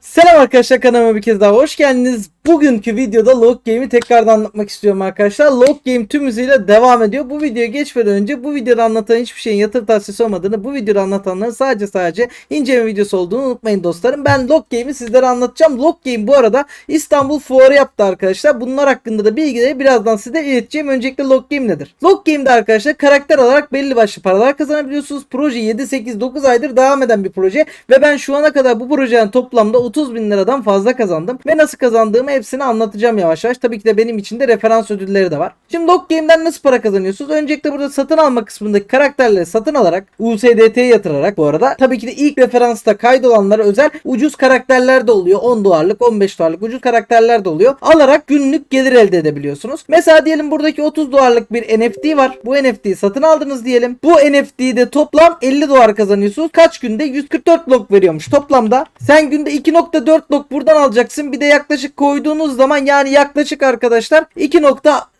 Selam arkadaşlar kanalıma bir kez daha hoş geldiniz. Bugünkü videoda Log Game'i tekrardan anlatmak istiyorum arkadaşlar. Log Game tüm hızıyla devam ediyor. Bu videoya geçmeden önce bu videoda anlatan hiçbir şeyin yatırım tavsiyesi olmadığını, bu videoda anlatanların sadece sadece inceleme videosu olduğunu unutmayın dostlarım. Ben Log Game'i sizlere anlatacağım. Log Game bu arada İstanbul Fuarı yaptı arkadaşlar. Bunlar hakkında da bilgileri birazdan size ileteceğim. Öncelikle Log Game nedir? Log Game'de arkadaşlar karakter olarak belli başlı paralar kazanabiliyorsunuz. Proje 7, 8, 9 aydır devam eden bir proje ve ben şu ana kadar bu projeden toplamda 30 bin liradan fazla kazandım ve nasıl kazandığımı hepsini anlatacağım yavaş yavaş. Tabii ki de benim için de referans ödülleri de var. Şimdi Log Game'den nasıl para kazanıyorsunuz? Öncelikle burada satın alma kısmındaki karakterleri satın alarak USDT'ye yatırarak bu arada tabii ki de ilk referansta kaydolanlara özel ucuz karakterler de oluyor. 10 dolarlık 15 dolarlık ucuz karakterler de oluyor. Alarak günlük gelir elde edebiliyorsunuz. Mesela diyelim buradaki 30 dolarlık bir NFT var. Bu NFT'yi satın aldınız diyelim. Bu NFT'de toplam 50 dolar kazanıyorsunuz. Kaç günde? 144 log veriyormuş toplamda. Sen günde 2.4 log buradan alacaksın. Bir de yaklaşık koyduğunuz zaman yani yaklaşık arkadaşlar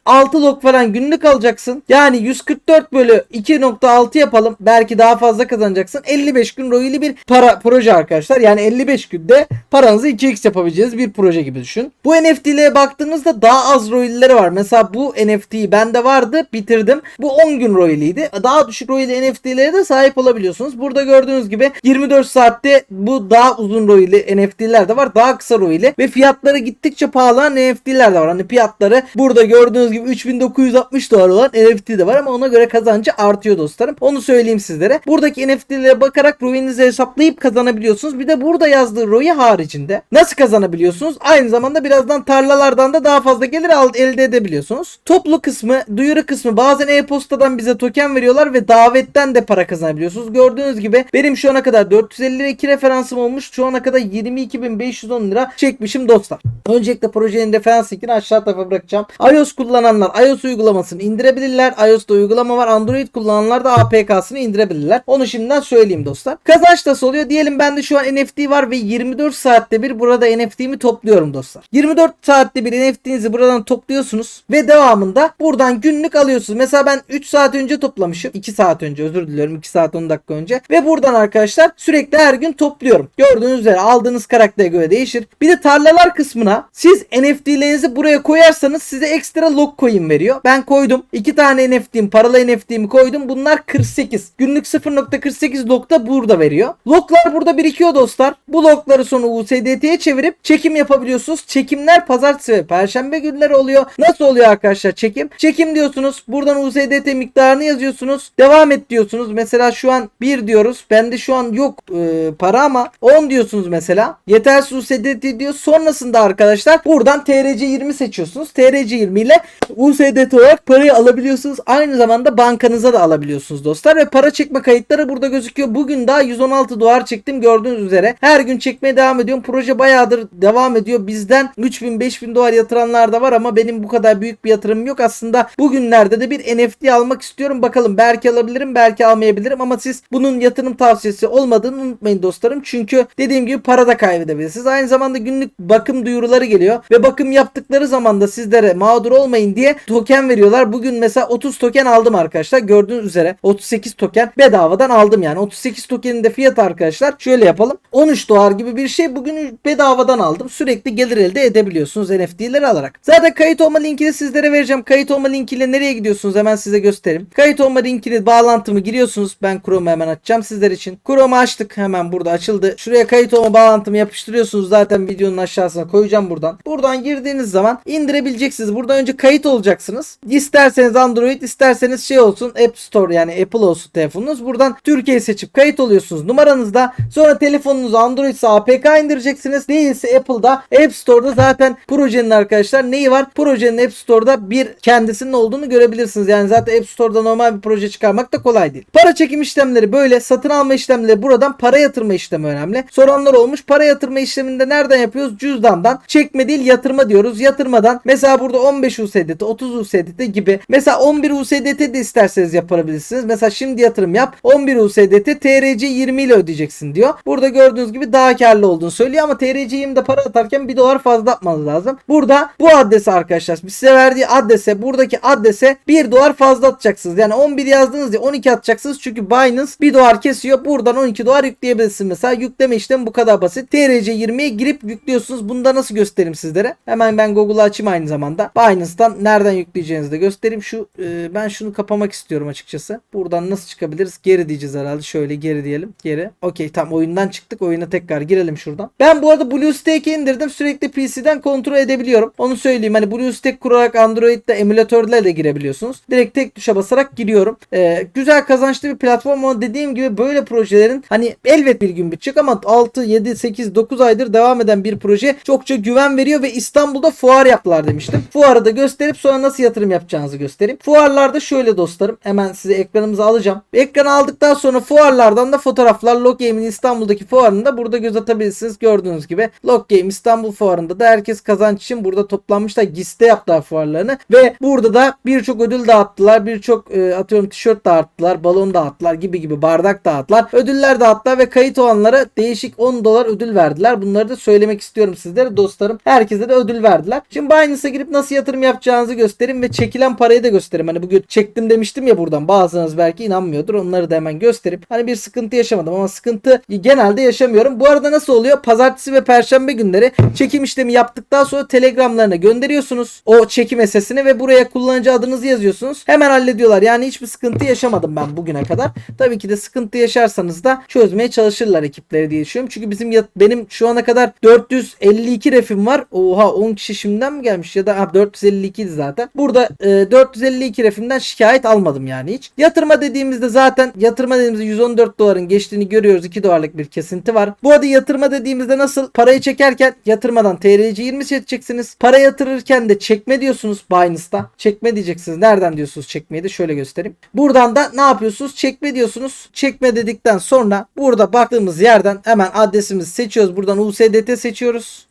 2.6 log falan günlük alacaksın. Yani 144 bölü 2.6 yapalım. Belki daha fazla kazanacaksın. 55 gün royali bir para proje arkadaşlar. Yani 55 günde paranızı 2x yapabileceğiniz bir proje gibi düşün. Bu NFT'lere baktığınızda daha az royalleri var. Mesela bu NFT'yi bende vardı bitirdim. Bu 10 gün royaliydi. Daha düşük royali NFT'lere de sahip olabiliyorsunuz. Burada gördüğünüz gibi 24 saatte bu daha uzun royali NFT'ler de var. Daha kısa royali ve fiyatları gittikçe pahalı NFT'ler de var. Hani fiyatları burada gördüğünüz gibi 3960 dolar olan NFT de var ama ona göre kazancı artıyor dostlarım. Onu söyleyeyim sizlere. Buradaki NFT'lere bakarak ROI'nizi hesaplayıp kazanabiliyorsunuz. Bir de burada yazdığı ROI haricinde nasıl kazanabiliyorsunuz? Aynı zamanda birazdan tarlalardan da daha fazla gelir elde edebiliyorsunuz. Toplu kısmı, duyuru kısmı bazen e-postadan bize token veriyorlar ve davetten de para kazanabiliyorsunuz. Gördüğünüz gibi benim şu ana kadar 452 referansım olmuş. Şu ana kadar 22.510 lira çekmişim dostlar. Öncelikle projenin referans linkini aşağı tarafa bırakacağım. iOS kullananlar iOS uygulamasını indirebilirler. iOS'ta uygulama var. Android kullananlar da APK'sını indirebilirler. Onu şimdiden söyleyeyim dostlar. Kazanç nasıl oluyor? Diyelim bende şu an NFT var ve 24 saatte bir burada NFT'mi topluyorum dostlar. 24 saatte bir NFT'nizi buradan topluyorsunuz ve devamında buradan günlük alıyorsunuz. Mesela ben 3 saat önce toplamışım. 2 saat önce özür diliyorum. 2 saat 10 dakika önce. Ve buradan arkadaşlar sürekli her gün topluyorum. Gördüğünüz üzere aldığınız karaktere göre değişir. Bir de tarlalar kısmına siz NFT'lerinizi buraya koyarsanız size ekstra log coin veriyor. Ben koydum. 2 tane NFT'm paralı NFT'mi koydum. Bunlar 48. Günlük 0.48 log da burada veriyor. Loglar burada birikiyor dostlar. Bu logları sonra USDT'ye çevirip çekim yapabiliyorsunuz. Çekimler pazartesi ve perşembe günleri oluyor. Nasıl oluyor arkadaşlar çekim? Çekim diyorsunuz. Buradan USDT miktarını yazıyorsunuz. Devam et diyorsunuz. Mesela şu an 1 diyoruz. Bende şu an yok e, para ama 10 diyorsunuz mesela. Yetersiz USDT diyor. Sonrasında arkadaşlar buradan TRC20 seçiyorsunuz. TRC20 ile USDT olarak parayı alabiliyorsunuz. Aynı zamanda bankanıza da alabiliyorsunuz dostlar. Ve para çekme kayıtları burada gözüküyor. Bugün daha 116 dolar çektim gördüğünüz üzere. Her gün çekmeye devam ediyorum. Proje bayağıdır devam ediyor. Bizden 3000-5000 dolar yatıranlar da var ama benim bu kadar büyük bir yatırımım yok. Aslında bugünlerde de bir NFT almak istiyorum. Bakalım belki alabilirim belki almayabilirim ama siz bunun yatırım tavsiyesi olmadığını unutmayın dostlarım. Çünkü dediğim gibi para da kaybedebilirsiniz. Aynı zamanda günlük bakım duyuruları geliyor ve bakım yaptıkları zaman da sizlere mağdur olmayın diye token veriyorlar. Bugün mesela 30 token aldım arkadaşlar. Gördüğünüz üzere 38 token bedavadan aldım yani. 38 tokenin de fiyatı arkadaşlar şöyle yapalım. 13 dolar gibi bir şey bugün bedavadan aldım. Sürekli gelir elde edebiliyorsunuz NFT'leri alarak. Zaten kayıt olma linkini sizlere vereceğim. Kayıt olma linkiyle nereye gidiyorsunuz hemen size göstereyim. Kayıt olma linkini bağlantımı giriyorsunuz. Ben Chrome'u hemen açacağım sizler için. Chrome'u açtık. Hemen burada açıldı. Şuraya kayıt olma bağlantımı yapıştırıyorsunuz. Zaten videonun aşağısına koyacağım buradan. Buradan girdiğiniz zaman indirebileceksiniz. Buradan önce kayıt olacaksınız. İsterseniz Android isterseniz şey olsun App Store yani Apple olsun telefonunuz. Buradan Türkiye seçip kayıt oluyorsunuz numaranızda. Sonra telefonunuzu Android ise APK indireceksiniz. Değilse Apple'da App Store'da zaten projenin arkadaşlar neyi var? Projenin App Store'da bir kendisinin olduğunu görebilirsiniz. Yani zaten App Store'da normal bir proje çıkarmak da kolay değil. Para çekim işlemleri böyle. Satın alma işlemleri buradan. Para yatırma işlemi önemli. Soranlar olmuş. Para yatırma işleminde nereden yapıyoruz? Cüzdandan. Çekme değil yatırma diyoruz. Yatırmadan mesela burada 15 USDT USDT, 30 USDT gibi. Mesela 11 USDT de isterseniz yapabilirsiniz. Mesela şimdi yatırım yap. 11 USDT TRC 20 ile ödeyeceksin diyor. Burada gördüğünüz gibi daha karlı olduğunu söylüyor ama TRC 20'de para atarken 1 dolar fazla atmanız lazım. Burada bu adrese arkadaşlar size verdiği adrese buradaki adrese 1 dolar fazla atacaksınız. Yani 11 yazdınız diye 12 atacaksınız. Çünkü Binance 1 dolar kesiyor. Buradan 12 dolar yükleyebilirsiniz. Mesela yükleme işlemi bu kadar basit. TRC 20'ye girip yüklüyorsunuz. Bunu da nasıl göstereyim sizlere? Hemen ben Google'ı açayım aynı zamanda. Binance'dan nereden yükleyeceğinizi de göstereyim. Şu e, ben şunu kapamak istiyorum açıkçası. Buradan nasıl çıkabiliriz? Geri diyeceğiz herhalde. Şöyle geri diyelim. Geri. Okey tam oyundan çıktık. Oyuna tekrar girelim şuradan. Ben bu arada BlueStack'i indirdim. Sürekli PC'den kontrol edebiliyorum. Onu söyleyeyim. Hani BlueStack kurarak Android'de emülatörle de girebiliyorsunuz. Direkt tek tuşa basarak giriyorum. Ee, güzel kazançlı bir platform ama dediğim gibi böyle projelerin hani elbet bir gün bitecek ama 6, 7, 8, 9 aydır devam eden bir proje çokça güven veriyor ve İstanbul'da fuar yaptılar demiştim. Fuarı da gösterip sonra nasıl yatırım yapacağınızı göstereyim. Fuarlarda şöyle dostlarım. Hemen size ekranımıza alacağım. Ekranı aldıktan sonra fuarlardan da fotoğraflar Log Game'in İstanbul'daki fuarında burada göz atabilirsiniz. Gördüğünüz gibi Log Game İstanbul fuarında da herkes kazanç için burada toplanmışlar. GİS'te yaptılar fuarlarını ve burada da birçok ödül dağıttılar. Birçok e, atıyorum tişört dağıttılar, balon dağıttılar gibi gibi bardak dağıttılar. Ödüller dağıttılar ve kayıt olanlara değişik 10 dolar ödül verdiler. Bunları da söylemek istiyorum sizlere dostlarım. Herkese de ödül verdiler. Şimdi Binance'a girip nasıl yatırım yapacağınızı göstereyim ve çekilen parayı da göstereyim. Hani bugün çektim demiştim ya buradan. Bazılarınız belki inanmıyordur. Onları da hemen gösterip hani bir sıkıntı yaşamadım ama sıkıntı genelde yaşamıyorum. Bu arada nasıl oluyor? Pazartesi ve perşembe günleri çekim işlemi yaptıktan sonra telegramlarına gönderiyorsunuz. O çekim sesini ve buraya kullanıcı adınızı yazıyorsunuz. Hemen hallediyorlar. Yani hiçbir sıkıntı yaşamadım ben bugüne kadar. Tabii ki de sıkıntı yaşarsanız da çözmeye çalışırlar ekipleri diye düşünüyorum. Çünkü bizim ya- benim şu ana kadar 452 refim var. Oha 10 kişi şimdiden mi gelmiş ya da ha, 452 idi zaten. Burada e, 452 refimden şikayet almadım yani hiç. Yatırma dediğimizde zaten yatırma dediğimizde 114 doların geçtiğini görüyoruz. 2 dolarlık bir kesinti var. Bu arada yatırma dediğimizde nasıl parayı çekerken yatırmadan TRC 20 seçeceksiniz. Para yatırırken de çekme diyorsunuz Binance'da. Çekme diyeceksiniz. Nereden diyorsunuz çekmeyi de şöyle göstereyim. Buradan da ne yapıyorsunuz? Çekme diyorsunuz. Çekme dedikten sonra burada baktığımız yerden hemen adresimizi seçiyoruz. Buradan USDT seçiyoruz.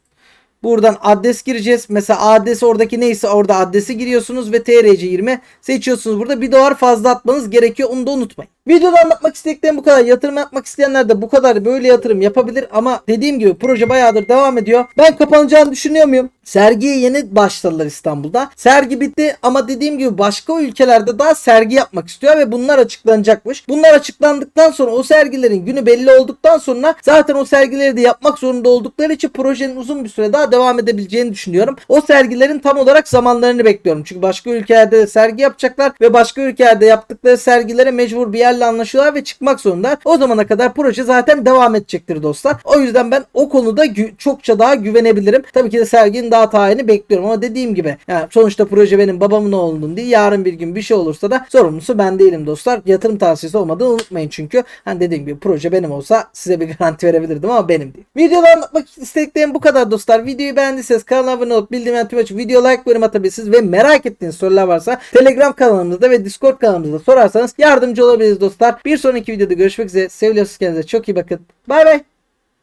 Buradan adres gireceğiz. Mesela adres oradaki neyse orada adresi giriyorsunuz ve TRC20 seçiyorsunuz. Burada bir dolar fazla atmanız gerekiyor. Onu da unutmayın. Videoda anlatmak istediklerim bu kadar. Yatırım yapmak isteyenler de bu kadar böyle yatırım yapabilir. Ama dediğim gibi proje bayağıdır devam ediyor. Ben kapanacağını düşünüyor muyum? Sergiye yeni başladılar İstanbul'da. Sergi bitti ama dediğim gibi başka ülkelerde daha sergi yapmak istiyor ve bunlar açıklanacakmış. Bunlar açıklandıktan sonra o sergilerin günü belli olduktan sonra zaten o sergileri de yapmak zorunda oldukları için projenin uzun bir süre daha devam edebileceğini düşünüyorum. O sergilerin tam olarak zamanlarını bekliyorum. Çünkü başka ülkelerde de sergi yapacaklar ve başka ülkelerde yaptıkları sergilere mecbur bir yerle anlaşıyorlar ve çıkmak zorunda. O zamana kadar proje zaten devam edecektir dostlar. O yüzden ben o konuda çokça daha güvenebilirim. Tabii ki de serginin daha tayini bekliyorum ama dediğim gibi yani sonuçta proje benim babamın oğlunun değil. Yarın bir gün bir şey olursa da sorumlusu ben değilim dostlar. Yatırım tavsiyesi olmadığını unutmayın çünkü. Hani dediğim gibi proje benim olsa size bir garanti verebilirdim ama benim değil. Videoda anlatmak istediklerim bu kadar dostlar. Videoyu beğendiyseniz kanala abone olup bildirim tüm açıp video like bölüm atabilirsiniz ve merak ettiğiniz sorular varsa Telegram kanalımızda ve Discord kanalımızda sorarsanız yardımcı olabiliriz dostlar. Bir sonraki videoda görüşmek üzere. Seviyorsunuz kendinize çok iyi bakın. Bay bay.